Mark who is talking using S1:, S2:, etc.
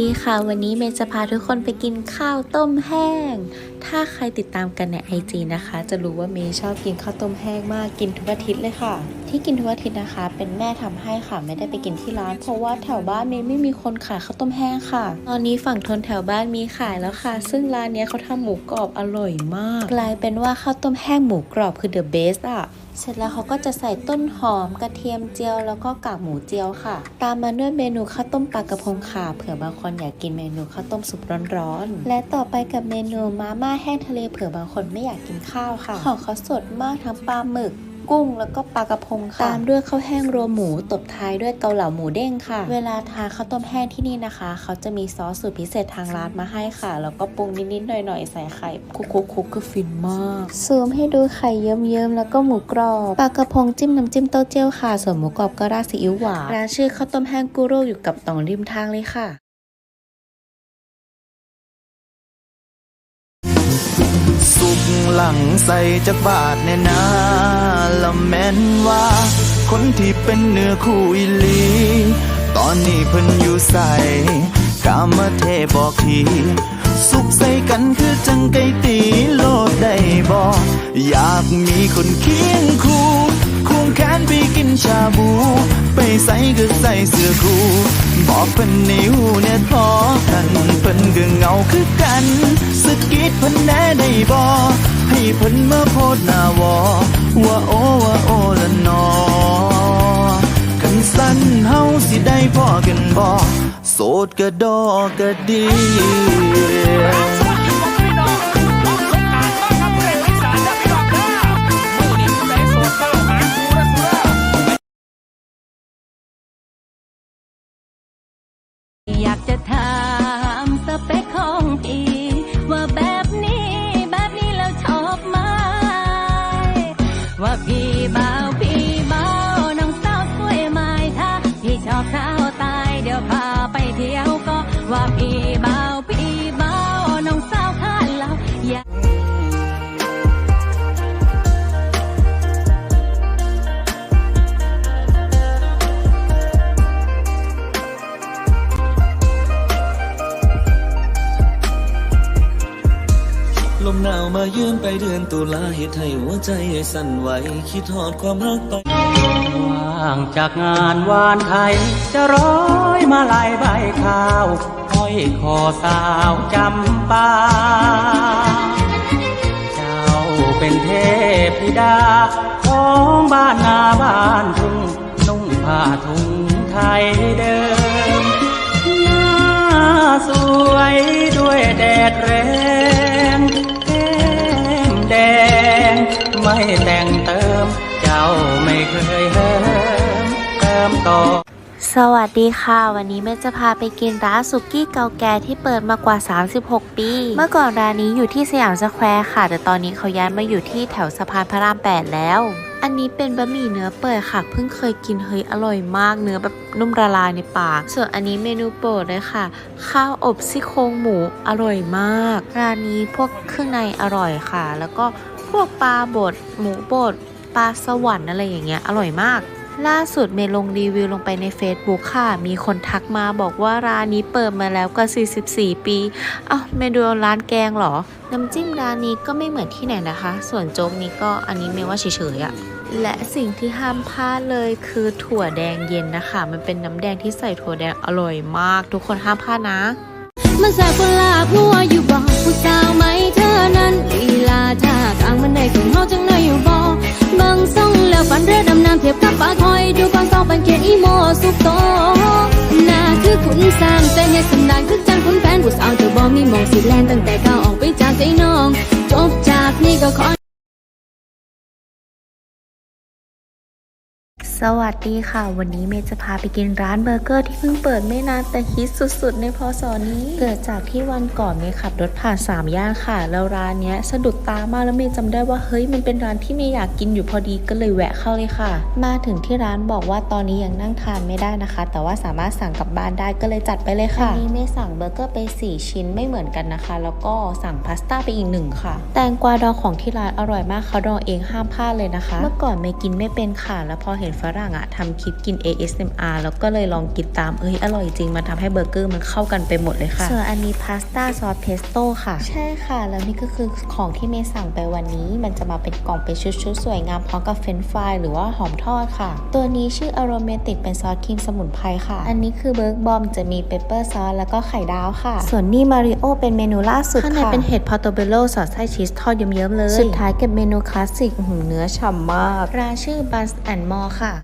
S1: ดีค่ะ วันนี้เมย์จะพาทุกคนไปกินข้าวต้มแห้ง ถ้าใครติดตามกันในไอจีนะคะ จะรู้ว่าเมย์ชอบกินข้าวต้มแห้งมากกินทุกอาทิตย์เลยค่ะ ที่กินทุกอาทิตย์นะคะ เป็นแม่ทำให้ค่ะไม่ได้ไปกินที่ร้าน เพราะว่าแถวบ้านเมย์ไม่มีคนขายข้าวต้มแห้งค่ะ ตอนนี้ฝั่งทนแถวบ้านมีขายแล้วค่ะ ซึ่งร้านนี้เขาทำหมูกรอบอร่อยมาก กลายเป็นว่าข้าวต้มแห้งหมูกรอบคือ the best อะเสร็จแล้วเขาก็จะใส่ต้นหอมกระเทียมเจียวแล้วก็กากหมูเจียวค่ะ ตามมาด้วยเมนูข้าวต้มปลากระพงค่ะเผื่อบางคนอยากกินเมนูข้าวต้มสุกร้อนๆและต่อไปกับเมนูมาม่าแห้งทะเลเผื่อบางคนไม่อยากกินข้าวค่ะ ของเขาสดมากทั้งปลาหมึกกุ้งแล้วก็ปลากระพงค่ะตามด้วยข้าวแห้งรวมหมูตบท้ายด้วยเกาเหลาหมูเด้งค่ะ เวลาทานข้าวต้มแห้งที่นี่นะคะ เขาจะมีซอสสูตรพิเศษทางร้านมาให้ค่ะ แล้วก็ปรุงนิดๆหน่อยๆใส่ไข่คุกคุกคุกคือฟินมากซูมให้ดูไข่เยิ้มๆแล้วก็หมูกรอบปลากระพงจิ้มน้ำจิ้มเต้าเจี้ยวค่ะ ส่วนหมูกรอบก็ราดซีอิ๊วหวานร้านชื่อข้าวต้มแห้งกูโร่อยู่กับตองริมทางเลยค่ะ
S2: สุกหลังใส่จากบาทแน่นาละแม่นว่า คนที่เป็นเนื้อคู่อีหลี ตอนนี้เพิ่นอยู่ใส่กามาเทบอกทีสุขใส่กันคือจังไก่ตีโลดได้บอกอยากมีคนเคียงคู่ควงแขนไปกิน ชาบู ไปใส่ก็ใส่เสื้อคู่บอกเพิ่นในหูเนี่ยทอกันเพิ่นก็เงาคือกันสกิดเพิ่นแน่ได้บ่ให้เพิ่นมาโพดหน้าวอว่าโอว่าโอละนอกันสั้นเฮาสิได้พอกันบ่โสดก็ดอกก็ดี
S3: อย มายืน
S4: ไปเดือนตุลาเหตุให้หัวใจสั่นไหวคิดทอดความรักไป
S5: ว่างจากงานวานไทย จะร้อยมาลายใบข้าวห้อยคอสาวจำปา เจ้าเป็นเทพธิดา ของบ้านนาบ้านทุ่งนุ่งผ้าทุ่งไทยเดิม หน้าสวยด้วยแดดแรง ไม่แต่งเติม เจ้าไม่เคยเหิมเติมต่อ
S1: สวัสดีค่ะ วันนี้แม่จะพาไปกินร้านสุกี้เก่าแก่ที่เปิดมากว่า 36 ปี เมื่อก่อนร้านนี้อยู่ที่สยามสแควร์ค่ะ แต่ตอนนี้เขาย้ายมาอยู่ที่แถวสะพานพระราม 8 แล้ว อันนี้เป็นบะหมี่เนื้อเปื่อยค่ะ เพิ่งเคยกินเฮ้ยอร่อยมากเนื้อแบบนุ่มละลายในปาก ส่วนอันนี้เมนูโปรดเลยค่ะ ข้าวอบซี่โครงหมูอร่อยมากร้านนี้พวกเครื่องในอร่อยค่ะ แล้วก็ วกปลาบดหมูบดปลาสวรรค์อะไรอย่างเงี้ยอร่อยมาก ล่าสุดเมย์ลงรีวิวลงไปใน Facebook ค่ะ มีคนทักมาบอกว่าร้านนี้เปิดมาแล้วกว่า44 ปีเอ้าเมย์ดูร้านแกงเหรอ น้ำจิ้มร้านนี้ก็ไม่เหมือนที่ไหนนะคะ ส่วนโจ๊กนี้ก็อันนี้เมย์ว่าเฉยๆอะและสิ่งที่ห้ามพลาดเลยคือถั่วแดงเย็นนะคะ มันเป็นน้ำแดงที่ใส่ถั่วแดงอร่อยมาก ทุกคนห้ามพลาดนะ
S3: มันแสบปลาพัวอยู่บอกผู้สาวไหมเธอ สุกโตนาคือขุนสร้างแต่เฮ็ดสำนานคือจังขุนแผนผู้สาวเธอบ่มีมองสิแลนตั้งแต่ก้าวออกไปจากใจน้อง จบจากนี้ก็ขอ
S1: สวัสดีค่ะ วันนี้เมย์จะพาไปกินร้านเบอร์เกอร์ที่เพิ่งเปิดไม่นานแต่ฮิตสุดๆ ในพศนี้ เกิดจากที่วันก่อนเมย์ขับรถผ่าน3ย่านค่ะ แล้วร้านเนี้ยสะดุดตามากแล้วเมย์จำได้ว่าเฮ้ยมันเป็นร้านที่เมย์อยากกินอยู่พอดีก็เลยแวะเข้าเลยค่ะ มาถึงที่ร้านบอกว่าตอนนี้ยังนั่งทานไม่ได้นะคะ แต่ว่าสามารถสั่งกลับบ้านได้ก็เลยจัดไปเลยค่ะอันนี้เมย์สั่งเบอร์เกอร์ไป 4 ชิ้นไม่เหมือนกันนะคะ แล้วก็สั่งพาสต้าไปอีกหนึ่งค่ะ แตงกวาดองของที่ร้านอร่อยมากเขาดองเองห้ามพลาดเลยนะคะ เมื่อก่อนเมย์กินไม่เป็นค่ะแล้วพอเห็นฝรั่งอะทำคลิปกิน ASMR แล้วก็เลยลองกินตาม เอ้ย อร่อยจริง มันทำให้เบอร์เกอร์มันเข้ากันไปหมดเลยค่ะ ส่วนอันนี้พาสต้าซอสเพสโต้ค่ะ ใช่ค่ะ แล้วนี่ก็คือของที่เมย์สั่งไปวันนี้ มันจะมาเป็นกล่องเป็นชุดๆ สวยงามพร้อมกับเฟรนช์ฟรายหรือว่าหอมทอดค่ะ ตัวนี้ชื่อ Aromatic เป็นซอสครีมสมุนไพรค่ะ อันนี้คือเบิร์กบอมจะมีเปปเปอร์ซอสแล้วก็ไข่ดาวค่ะ ส่วนนี่มาริโอเป็นเมนูล่าสุดค่ะข้างในเป็นเห็ดพอโตเบโลสอดไส้ชีสทอดเยิ้มๆเลย สุดท้ายเก็บเมนูคลาสสิกอื้อหือเนื้อฉ่ำมากร้านชื่อ Buns and More ค่ะ